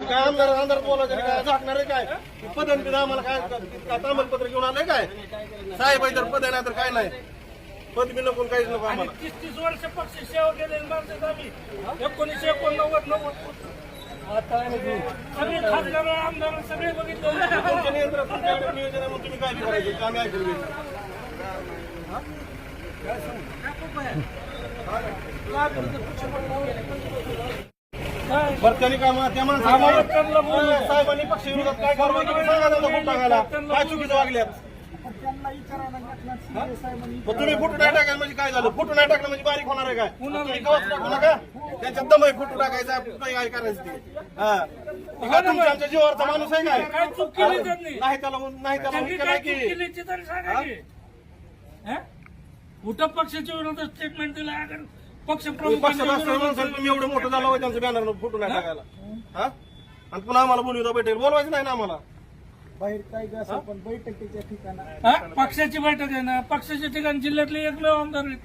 काय आमदार आमदार बोलायचं काय झाकणार आहे काय? पदन बिना आम्हाला काय तामलपत्र घेऊन आलंय काय? साहेब आहे तर पद आहे नाही तर काय नाही. पद बी नको काहीच नको आम्हाला. तीस तीस वर्ष पक्ष सेवा केले माणसं आम्ही एकोणीसशे एकोणनव्वद नव्वद. सगळे खासदार आमदार सगळे बघितलं. नियंत्रण तुमच्याकडे नियोजन आहे तुम्ही काय बी करायचं? आम्ही ऐकून बरं त्यांनी काय? त्या माणसाला साहेबांनी पक्ष विरोधात काय कारवाई केली? सांगा त्यांना फोटो टाकायला काय चुकीचं वागल्यात? मग तुम्ही फोटो नाही टाकायला म्हणजे काय झालं? फोटो नाही टाकलं म्हणजे बारीक होणार आहे काय? तुम्ही टाकू नका. त्यांच्यात दम आहे फोटो टाकायचा काय काय करायचं ते. हा. हे काय तुमच्या आमच्या जीवावरचा माणूस आहे काय? काय चूक केली त्यांनी? नाही त्याला नाही त्याला त्यांनी हुक्का काय नाही चूक की केली ती तरी सांगा की हं? कुठं पक्षाच्या विरोधात स्टेटमेंट दिलं आहे का? पक्ष तुम्ही एवढं मोठं झालं होय त्यांचं बॅनर फोटो नाही टाकायला. हा? आणि पुन्हा आम्हाला बोलू बैठक बोलवायचं नाही ना आम्हाला? बाहेर काय असं पण बैठकीच्या ठिकाणा? हा? पक्षाची बैठक आहे ना? पक्षाच्या ठिकाणी जिल्ह्यातले एकमेव आमदार आहेत.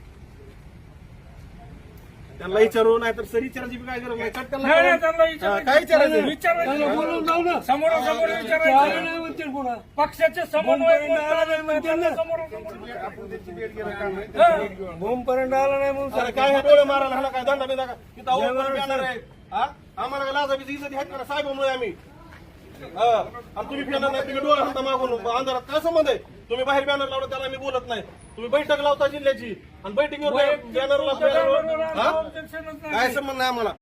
त्यांना विचारू नाही तर सर विचारायची बी काय गरज नाही. चटकन नाही, त्यांना हा, काय विचारायचं? विचारायचं. समोरासमोर विचारायचं. पक्षाचे समन्वय आला नाही म्हणून अरे काय हे डोळे मारायला ह्याला काय? दंडा बिंदा का? तिथं आहे. हा? आम्हाला काय लाजा बिजी इज्जत आहेत का? साहेबामुळे आम्ही. हा. आणि तुम्ही फिरणार नाही तुम्ही डोळे हाता मागून अंधारात काय संबंध आहे? तुम्ही बाहेर बॅनर लावलं त्याला मी बोलत नाही. तुम्ही बैठक लावता जिल्ह्याची. आणि बैठकीवर बॅनर काय संबंध नाही आम्हाला?